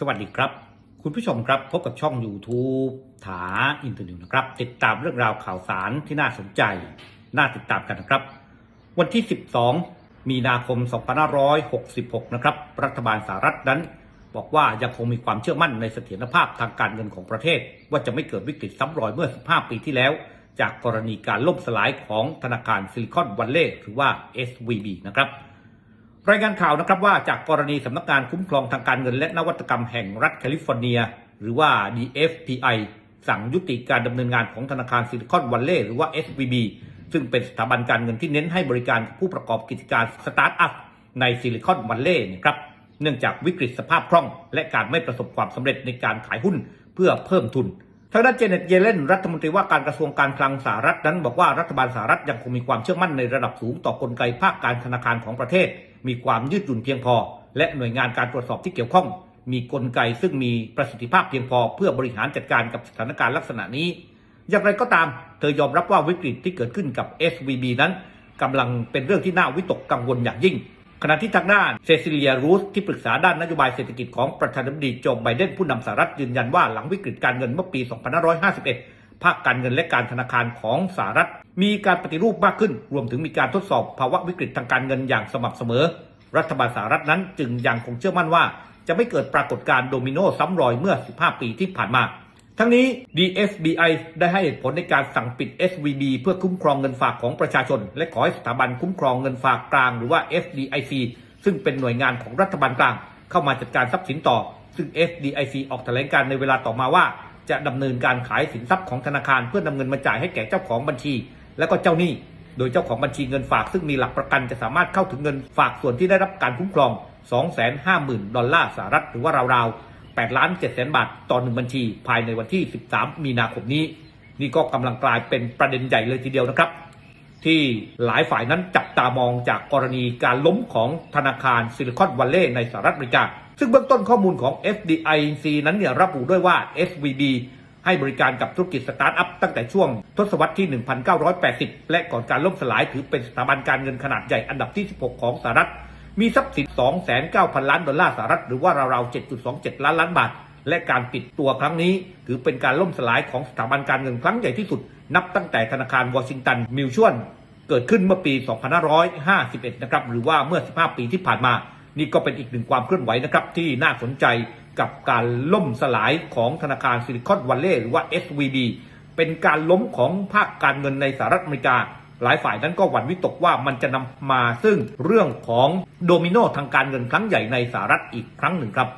สวัสดีครับ คุณผู้ชมครับพบกับช่อง YouTube ถาอินเตอร์นิวนะครับ ติดตามเรื่องราวข่าวสารที่น่าสนใจ น่าติดตามกันนะครับ วันที่ 12 มีนาคม 2566 นะครับ รัฐบาลสหรัฐนั้น บอกว่ายังคงมีความเชื่อมั่นในเสถียรภาพทางการเงินของประเทศ ว่าจะไม่เกิดวิกฤตซ้ำรอยเมื่อ 15 ปีที่แล้ว จากกรณีการล่มสลายของธนาคารซิลิคอนวัลเลย์หรือว่า SVB นะครับ รายงานข่าวนะครับว่าจากกรณีสำนักงานคุ้มครองทางการเงินและนวัตกรรมแห่งรัฐแคลิฟอร์เนีย หรือว่า DFPI สั่งยุติการดำเนินงานของธนาคารซิลิคอนวัลเลย์หรือว่า SVB ซึ่งเป็นสถาบันการเงินที่เน้นให้บริการผู้ประกอบกิจการสตาร์ทอัพในซิลิคอนวัลเลย์นะครับเนื่องจากวิกฤตสภาพคล่อง และการไม่ประสบความสำเร็จในการขายหุ้นเพื่อเพิ่มทุน ทางด้านเจเน็ตเยเลนรัฐมนตรีว่าการกระทรวงการคลังสหรัฐนั้น บอกว่ารัฐบาลสหรัฐยังคงมีความเชื่อมั่นในระดับสูงต่อกลไกภาคการธนาคารของประเทศมีความยืดหยุ่นเพียงพอ และหน่วยงานการตรวจสอบที่เกี่ยวข้อง มีกลไกซึ่งมีประสิทธิภาพเพียงพอ เพื่อบริหารจัดการกับสถานการณ์ลักษณะนี้ อย่างไรก็ตาม เธอยอมรับว่าวิกฤตที่เกิดขึ้นกับ SVB นั้นกำลังเป็นเรื่องที่น่าวิตกกังวลอย่างยิ่งขณะที่ทางด้านเซซิเลียรูสที่ปรึกษาด้านนโยบายเศรษฐกิจของประธานาธิบดีโจไบเดนผู้นำสหรัฐยืนยันว่าหลังวิกฤตการเงินเมื่อปี 2551 ภาคการเงินและการธนาคารของสหรัฐ มีการปฏิรูปมากขึ้น รวมถึงมีการทดสอบภาวะวิกฤตทางการเงินอย่างสม่ำเสมอ รัฐบาลสหรัฐนั้นจึงยังคงเชื่อมั่นว่า จะไม่เกิดปรากฏการณ์โดมิโนซ้ำรอยเมื่อ 15 ปีที่ผ่านมา ทั้งนี้ DFBI ได้ให้เหตุผลในการสั่งปิด SVB เพื่อคุ้มครองเงินฝากของประชาชน และขอให้สถาบันคุ้มครองเงินฝากกลางหรือว่า FDIC ซึ่งเป็นหน่วยงานของรัฐบาลกลาง เข้ามาจัดการทรัพย์สินต่อ ซึ่ง FDIC ออกแถลงการในเวลาต่อมาว่า จะดำเนินการขายสินทรัพย์ของธนาคารเพื่อนำเงินมาจ่ายให้แก่เจ้าของบัญชี และก็เจ้าหนี้ โดยเจ้าของบัญชีเงินฝากซึ่งมีหลักประกันจะสามารถเข้าถึงเงินฝากส่วนที่ได้รับการคุ้มครอง 250,000 ดอลลาร์สหรัฐหรือว่าราวๆ8ล้าน7แสนบาทต่อหนึ่งบัญชี ภายในวันที่ 13 มีนาคมนี้ นี่ก็กำลังกลายเป็นประเด็นใหญ่เลยทีเดียวนะครับ ที่หลายฝ่ายนั้นจับตามองจากกรณีการล้มของธนาคารซิลิคอนวัลเลย์ในสหรัฐอเมริกา ซึ่งเบื้องต้นข้อมูลของ FDIC นั้นเนี่ยระบุด้วยว่า SVB ให้บริการกับธุรกิจสตาร์ทอัพตั้งแต่ช่วงทศวรรษที่ 1980 และก่อนการล่มสลายถือเป็นสถาบันการเงินขนาดใหญ่อันดับที่ 16 ของสหรัฐ มีทรัพย์สิน 2,900 ล้านดอลลาร์สหรัฐ หรือว่าราวๆ 7.27 ล้านล้านบาท และการปิดตัวครั้งนี้ ถือเป็นการล่มสลายของสถาบันการเงินครั้งใหญ่ที่สุด นับตั้งแต่ธนาคารวอชิงตันมิวชวลเกิดขึ้นเมื่อปี 2551 นะครับ หรือว่าเมื่อ 15 ปีที่ผ่านมา นี่ก็เป็นอีกหนึ่งความเคลื่อนไหวนะครับ ที่น่าสนใจกับการล่มสลายของธนาคารซิลิคอนวัลเลย์หรือว่า SVB เป็นการล้มของภาคการเงินในสหรัฐอเมริกา หลายฝ่ายนั้นก็หวั่นวิตกว่ามันจะนำมาซึ่งเรื่องของโดมิโนทางการเงินครั้งใหญ่ในสหรัฐอีกครั้งหนึ่งครับ